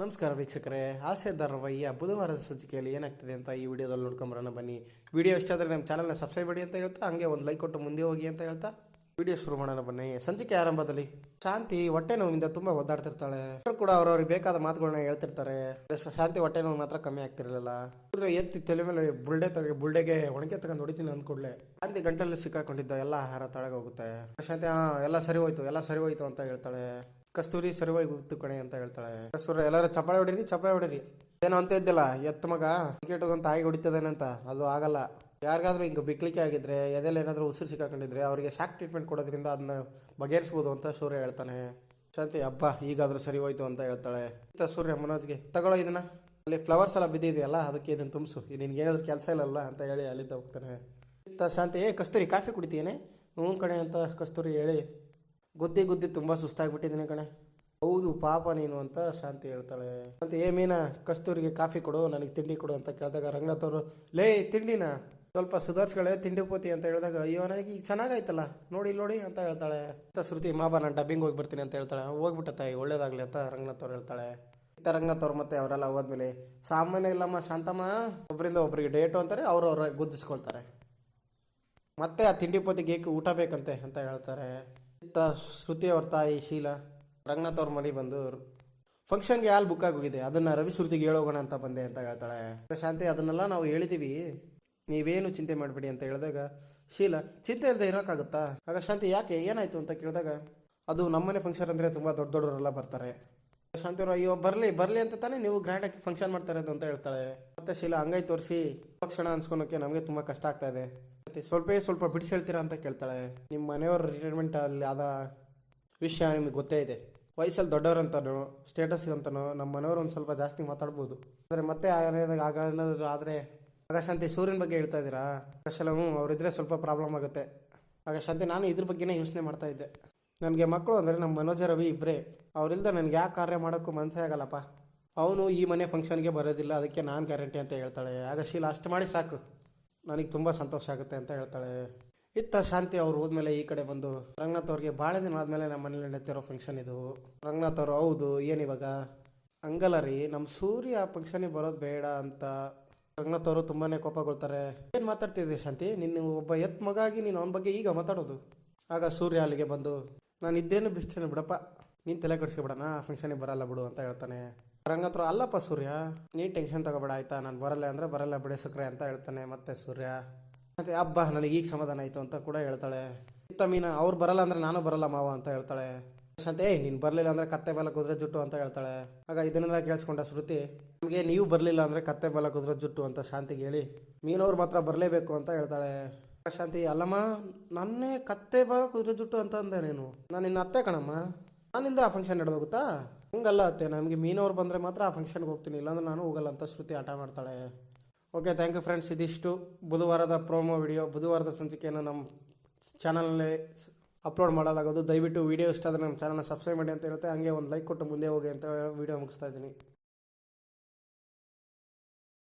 ನಮಸ್ಕಾರ ವೀಕ್ಷಕರೇ. ಆಸೆ ಧಾರಾವಾಹಿಯ ಬುಧವಾರದ ಸಂಚಿಕೆಯಲ್ಲಿ ಏನಾಗ್ತಿದೆ ಅಂತ ಈ ವಿಡಿಯೋದಲ್ಲಿ ನೋಡ್ಕೊಂಬರೋಣ ಬನ್ನಿ. ವಿಡಿಯೋ ಇಷ್ಟ ಆದರೆ ನಮ್ಮ ಚಾನಲ್ನ ಸಬ್ಸ್ಕ್ರೈಬ್ ಮಾಡಿ ಅಂತ ಹೇಳ್ತಾ, ಹಂಗೆ ಒಂದು ಲೈಕ್ ಕೊಟ್ಟು ಮುಂದೆ ಹೋಗಿ ಅಂತ ಹೇಳ್ತಾ ವಿಡಿಯೋ ಶುರು ಮಾಡೋಣ ಬನ್ನಿ. ಸಂಚಿಕೆ ಆರಂಭದಲ್ಲಿ ಶಾಂತಿ ಹೊಟ್ಟೆ ನೋವಿಂದ ತುಂಬ ಒದ್ದಾಡ್ತಿರ್ತಾಳೆ. ಕೂಡ ಅವ್ರವ್ರಿಗೆ ಬೇಕಾದ ಮಾತುಗಳನ್ನ ಹೇಳ್ತಿರ್ತಾರೆ. ಶಾಂತಿ ಹೊಟ್ಟೆ ನೋವು ಮಾತ್ರ ಕಮ್ಮಿ ಆಗ್ತಿರಲಿಲ್ಲ. ಎತ್ತಿ ತಲೆ ಮೇಲೆ ಬುಲ್ಡೆ ತಗೆ ಬುಲ್ಡೆಗೆ ಒಣಗೆ ತಗೊಂಡು ಹೊಡಿತೀನಿ ಅಂದ್ಕೊಡ್ಲೆ ಶಾಂತಿ ಗಂಟಲಲ್ಲಿ ಸಿಕ್ಕಾಕೊಂಡಿದ್ದ ಎಲ್ಲ ಆಹಾರ ತಳಗೋಗುತ್ತೆ. ಶಾಂತಿ, ಹಾಂ, ಎಲ್ಲ ಸರಿ ಹೋಯ್ತು, ಎಲ್ಲ ಸರಿ ಹೋಯ್ತು ಅಂತ ಹೇಳ್ತಾಳೆ. ಕಸ್ತೂರಿ ಸರಿ ಗುರುತು ಕಣೆ ಅಂತ ಹೇಳ್ತಾಳೆ. ಕಸ್ತೂರಿ, ಎಲ್ಲರೂ ಚಪ್ಪಾಳೆ ಹೊಡೀರಿ ಚಪ್ಪಾಳೆ ಹೊಡೀರಿ. ಏನೋ ಅಂತ ಇದ್ದಿಲ್ಲ, ಎತ್ತ ಮಗ ಕ್ರಿಕೆಟ್ ಅಂತ ಆಗಿ ಹೊಡಿತದೇನಂತ ಅದು ಆಗಲ್ಲ. ಯಾರಿಗಾದ್ರೂ ಹಿಂಗೆ ಬಿಕ್ಲಿಕ್ಕೆ ಆಗಿದ್ರೆ ಎದೆಲ್ಲ ಏನಾದರೂ ಉಸಿರು ಸಿಕ್ಕಾಕೊಂಡಿದ್ರೆ, ಅವರಿಗೆ ಶಾಕ್ ಟ್ರೀಟ್ಮೆಂಟ್ ಕೊಡೋದ್ರಿಂದ ಅದನ್ನ ಬಗೆಹರಿಸ್ಬೋದು ಅಂತ ಸೂರ್ಯ ಹೇಳ್ತಾನೆ. ಶಾಂತಿ ಹಬ್ಬ ಈಗಾದರೂ ಸರಿ ಹೋಯ್ತು ಅಂತ ಹೇಳ್ತಾಳೆ. ಅಂತ ಸೂರ್ಯ ಮನೋಜ್ಗೆ, ತಗೊಳ್ಳೋ ಇದನ್ನ. ಅಲ್ಲಿ ಫ್ಲವರ್ಸ್ ಎಲ್ಲ ಬಿದ್ದಿದೆಯಲ್ಲ, ಅದಕ್ಕೆ ಇದನ್ನು ತುಂಬಿಸು. ಏನಾದರೂ ಕೆಲಸ ಇಲ್ಲಲ್ಲ ಅಂತ ಹೇಳಿ ಅಲ್ಲಿಂದ ಹೋಗ್ತಾನೆ. ಇತ್ತ ಶಾಂತಿ, ಏ ಕಸ್ತೂರಿ, ಕಾಫಿ ಕುಡಿತೀನಿ ಹ್ಞೂ ಕಣೆ ಅಂತ ಕಸ್ತೂರಿ ಹೇಳಿ ಗುದ್ದಿ ಗುದ್ದಿ ತುಂಬ ಸುಸ್ತಾಗ್ಬಿಟ್ಟಿದ್ದೀನಿ ಕಣೆ. ಹೌದು, ಪಾಪ ನೀನು ಅಂತ ಶಾಂತಿ ಹೇಳ್ತಾಳೆ. ಅಂತ ಏ ಕಸ್ತೂರಿಗೆ ಕಾಫಿ ಕೊಡು, ನನಗೆ ತಿಂಡಿ ಕೊಡು ಅಂತ ಕೇಳಿದಾಗ ರಂಗನಾಥ್ ಅವರು ಲೇ, ತಿಂಡಿನ? ಸ್ವಲ್ಪ ಸುಧಾರಿಸ್ಗಳೇ ತಿಂಡಿ ಪೋತಿ ಅಂತ ಹೇಳಿದಾಗ, ಅಯ್ಯೋ, ನನಗೆ ಈಗ ಚೆನ್ನಾಗಾಯ್ತಲ್ಲ, ನೋಡಿ ನೋಡಿ ಅಂತ ಹೇಳ್ತಾಳೆ. ಅಂತ ಶ್ರುತಿ, ಮಾಬಾ, ನಾನು ಡಬ್ಬಿಂಗ್ ಹೋಗಿ ಬರ್ತೀನಿ ಅಂತ ಹೇಳ್ತಾಳೆ. ಹೋಗ್ಬಿಟ್ಟ ತಾಯಿ, ಒಳ್ಳೇದಾಗ್ಲಿ ಅಂತ ರಂಗನಾಥ್ ಅವ್ರು ಹೇಳ್ತಾಳೆ ರಂಗನಾಥ್ ಅವ್ರು ಮತ್ತೆ ಅವರೆಲ್ಲ ಹೋದ್ಮೇಲೆ, ಸಾಮಾನ್ಯ ಇಲ್ಲಮ್ಮ, ಶಾಂತಮ್ಮ ಒಬ್ಬರಿಂದ ಒಬ್ಬರಿಗೆ ಡೇಟು ಅಂತಾರೆ, ಅವ್ರು ಅವ್ರ ಗುದ್ದಿಸ್ಕೊಳ್ತಾರೆ. ಮತ್ತೆ ಆ ತಿಂಡಿ ಪೋತಿಗೆ ಏಕೆ ಊಟ ಬೇಕಂತೆ ಅಂತ ಹೇಳ್ತಾರೆ. ಇತ್ತ ಶ್ರುತಿ ಅವ್ರ ತಾಯಿ ಶೀಲಾ ರಂಗನಾಥ್ ಅವ್ರ ಮನೆ ಬಂದು ಫಂಕ್ಷನ್ಗೆ ಹಾಲು ಬುಕ್ ಆಗೋಗಿದೆ ಅದನ್ನ ರವಿ ಶ್ರುತಿಗೆ ಹೇಳೋಗೋಣ ಅಂತ ಬಂದೆ ಅಂತ ಹೇಳ್ತಾಳೆ. ಶಾಂತಿ, ಅದನ್ನೆಲ್ಲ ನಾವು ಹೇಳಿದೀವಿ. ನೀವೇನು ಚಿಂತೆ ಮಾಡಬೇಡಿ ಅಂತ ಹೇಳಿದಾಗ, ಶೀಲಾ, ಚಿಂತೆ ಇಲ್ಲದೆ ಇರೋಕ್ಕಾಗುತ್ತಾ? ಆಗ ಶಾಂತಿ, ಯಾಕೆ? ಏನಾಯ್ತು ಅಂತ ಕೇಳಿದಾಗ, ಅದು ನಮ್ಮನೆ ಫಂಕ್ಷನ್ ಅಂದರೆ ತುಂಬ ದೊಡ್ಡ ದೊಡ್ಡವರೆಲ್ಲ ಬರ್ತಾರೆ. ಶಾಂತಿ ಅವರು, ಅಯ್ಯೋ, ಬರಲಿ ಬರಲಿ ಅಂತ ತಾನೇ ನೀವು ಗ್ರ್ಯಾಂಡಾಗಿ ಫಂಕ್ಷನ್ ಮಾಡ್ತಾರೆ ಅಂತ ಹೇಳ್ತಾಳೆ. ಮತ್ತೆ ಶೀಲಾ ಹಂಗೈ ತೋರಿಸಿ. ಕ್ಷಣ ಅನ್ಸ್ಕೊಳಕ್ಕೆ ನಮಗೆ ತುಂಬ ಕಷ್ಟ ಆಗ್ತಾ ಇದೆ. ಮತ್ತೆ ಸ್ವಲ್ಪ ಸ್ವಲ್ಪ ಬಿಡಿಸಿ ಹೇಳ್ತೀರಾ ಅಂತ ಕೇಳ್ತಾಳೆ. ನಿಮ್ಮ ಮನೆಯವ್ರ ರಿಟೈರ್ಮೆಂಟ್ ಅಲ್ಲಿ ಆದ ವಿಷಯ ನಿಮ್ಗೆ ಗೊತ್ತೇ ಇದೆ. ವಯಸ್ಸಲ್ಲಿ ದೊಡ್ಡವ್ರಂತನೋ ಸ್ಟೇಟಸ್ ಅಂತನೋ ನಮ್ಮ ಮನೆಯವರು ಒಂದು ಸ್ವಲ್ಪ ಜಾಸ್ತಿ ಮಾತಾಡ್ಬೋದು. ಆದರೆ ಮತ್ತೆ ಆಗ- ಆದರೆ, ಆಕಾಶಾಂತಿ ಶಾಂತಿ ಸೂರ್ಯನ ಬಗ್ಗೆ ಹೇಳ್ತಾ ಇದ್ದೀರಾ? ಆಕಾಶಲ್ಲ ಹ್ಞೂ ಅವರಿದ್ರೆ ಸ್ವಲ್ಪ ಪ್ರಾಬ್ಲಮ್ ಆಗುತ್ತೆ. ಆಗ ಶಾಂತಿ ನಾನು ಇದ್ರ ಬಗ್ಗೆನೇ ಯೋಚನೆ ಮಾಡ್ತಾ ಇದ್ದೆ. ನನಗೆ ಮಕ್ಕಳು ಅಂದರೆ ನಮ್ಮ ಮನೋಜ ರವಿ ಇಬ್ಬರೇ ಅವರಿಲ್ದ ನನಗೆ ಯಾಕೆ ಕಾರ್ಯ ಮಾಡೋಕ್ಕೂ ಮನಸ್ಸೇ ಆಗಲ್ಲಪ್ಪ. ಅವನು ಈ ಮನೆ ಫಂಕ್ಷನ್ಗೆ ಬರೋದಿಲ್ಲ, ಅದಕ್ಕೆ ನಾನು ಗ್ಯಾರಂಟಿ ಅಂತ ಹೇಳ್ತಾಳೆ. ಆಗ ಶೀಲ, ಅಷ್ಟು ಮಾಡಿ ಸಾಕು. ನನಗೆ ತುಂಬ ಸಂತೋಷ ಆಗುತ್ತೆ ಅಂತ ಹೇಳ್ತಾಳೆ. ಇತ್ತ ಶಾಂತಿ ಅವ್ರು ಹೋದ್ಮೇಲೆ ಈ ಕಡೆ ಬಂದು ರಂಗನಾಥ್ ಅವ್ರಿಗೆ ಭಾಳ ದಿನ ಆದಮೇಲೆ ನಮ್ಮ ಮನೇಲಿ ನಡೀತಿರೋ ಫಂಕ್ಷನ್ ಇದು. ರಂಗನಾಥ್ ಅವರು, ಹೌದು ಏನಿವಾಗ ಹಂಗಲ್ಲ ರೀ ನಮ್ಮ ಸೂರ್ಯ ಫಂಕ್ಷನಿಗೆ ಬರೋದು ಬೇಡ ಅಂತ. ರಂಗನಾಥ್ ಅವರು ತುಂಬಾ ಕೋಪಗೊಳ್ತಾರೆ. ಏನು ಮಾತಾಡ್ತಿದ್ದೆ ಶಾಂತಿ? ನಿನ್ನ ಒಬ್ಬ ಎತ್ ಮಗ ಆಗಿ ನೀನು ಅವನ ಬಗ್ಗೆ ಈಗ ಮಾತಾಡೋದು. ಆಗ ಸೂರ್ಯ ಅಲ್ಲಿಗೆ ಬಂದು, ನಾನು ಇದ್ದೇನು ಬಿಸ್ಟೇನು ಬಿಡಪ್ಪ. ನೀನು ತಲೆ ಕೆಡಿಸ್ಕೊಬೇಡಣ ಆ ಫಂಕ್ಷನಿಗೆ ಬರಲ್ಲ ಬಿಡು ಅಂತ ಹೇಳ್ತಾನೆ. ರಂಗತ್ರ ಅಲ್ಲಪ್ಪ ಸೂರ್ಯ ನೀ ಟೆನ್ಷನ್ ತಗೋಬೇಡ ಆಯ್ತಾ? ನಾನು ಬರಲ್ಲ ಅಂದರೆ ಬರಲ್ಲ ಬಿಡೆ ಸುಕ್ರೆ ಅಂತ ಹೇಳ್ತಾನೆ ಮತ್ತೆ ಸೂರ್ಯ. ಮತ್ತೆ ಹಬ್ಬ ನನಗೆ ಈಗ ಸಮಾಧಾನ ಆಯಿತು ಅಂತ ಕೂಡ ಹೇಳ್ತಾಳೆ. ಇತ್ತ ಮೀನ, ಅವ್ರು ಬರಲ್ಲ ಅಂದರೆ ನಾನು ಬರಲ್ಲ ಮಾವ ಅಂತ ಹೇಳ್ತಾಳೆ. ಶಾಂತಿ ಏಯ್, ನೀನು ಬರಲಿಲ್ಲ ಅಂದರೆ ಕತ್ತೆ ಬಲ ಕುದುರೆ ಜುಟ್ಟು ಅಂತ ಹೇಳ್ತಾಳೆ. ಆಗ ಇದನ್ನೆಲ್ಲ ಕೇಳಿಸ್ಕೊಂಡ ಶ್ರುತಿ, ನಮಗೆ ನೀವು ಬರಲಿಲ್ಲ ಅಂದರೆ ಕತ್ತೆ ಬಲ ಕುದುರೆ ಜುಟ್ಟು ಅಂತ ಶಾಂತಿಗೆ ಹೇಳಿ. ಮೀನವ್ರು ಮಾತ್ರ ಬರಲೇಬೇಕು ಅಂತ ಹೇಳ್ತಾಳೆ. ಶಾಂತಿ, ಅಲ್ಲಮ್ಮ, ನನ್ನೇ ಕತ್ತೆ ಬಲ ಕುದುರೆ ಜುಟ್ಟು ಅಂತ ಅಂದೆ ನೀನು. ನಾನು ನಿನ್ನ ಅತ್ತೆ ಕಣಮ್ಮ. ನಾನಿಂದ ಆ ಫಂಕ್ಷನ್ ನಡೆದೋಗುತ್ತಾ? ಹಂಗಲ್ಲ ಅತ್ತೆ. ನಮಗೆ ಮೀನವ್ರು ಬಂದರೆ ಮಾತ್ರ ಆ ಫಂಕ್ಷನ್ಗೆ ಹೋಗ್ತೀನಿ. ಇಲ್ಲಾಂದ್ರೆ ನಾನು ಹೋಗಲ್ಲ. ಅಂತ ಶ್ರುತಿ ಆಟ ಮಾಡ್ತಾಳೆ. ಓಕೆ ಥ್ಯಾಂಕ್ ಯು ಫ್ರೆಂಡ್ಸ್ ಇದಿಷ್ಟು. ಬುಧವಾರದ ಪ್ರೋಮೋ ವಿಡಿಯೋ ಬುಧವಾರದ ಸಂಚಿಕೆಯನ್ನು ನಮ್ಮ ಚಾನಲಲ್ಲಿ ಅಪ್ಲೋಡ್ ಮಾಡಲಾಗೋದು. ದಯವಿಟ್ಟು ವಿಡಿಯೋ ಇಷ್ಟ ಆದರೆ ನಮ್ಮ ಚಾನಲ್ನ ಸಬ್ಸ್ಕ್ರೈಬ್ ಮಾಡಿ ಅಂತ ಹೇಳುತ್ತೆ ಹಂಗೆ ಒಂದು ಲೈಕ್ ಕೊಟ್ಟು ಮುಂದೆ ಹೋಗಿ ಅಂತ ವಿಡಿಯೋ ಮುಗಿಸ್ತಾ ಇದ್ದೀನಿ.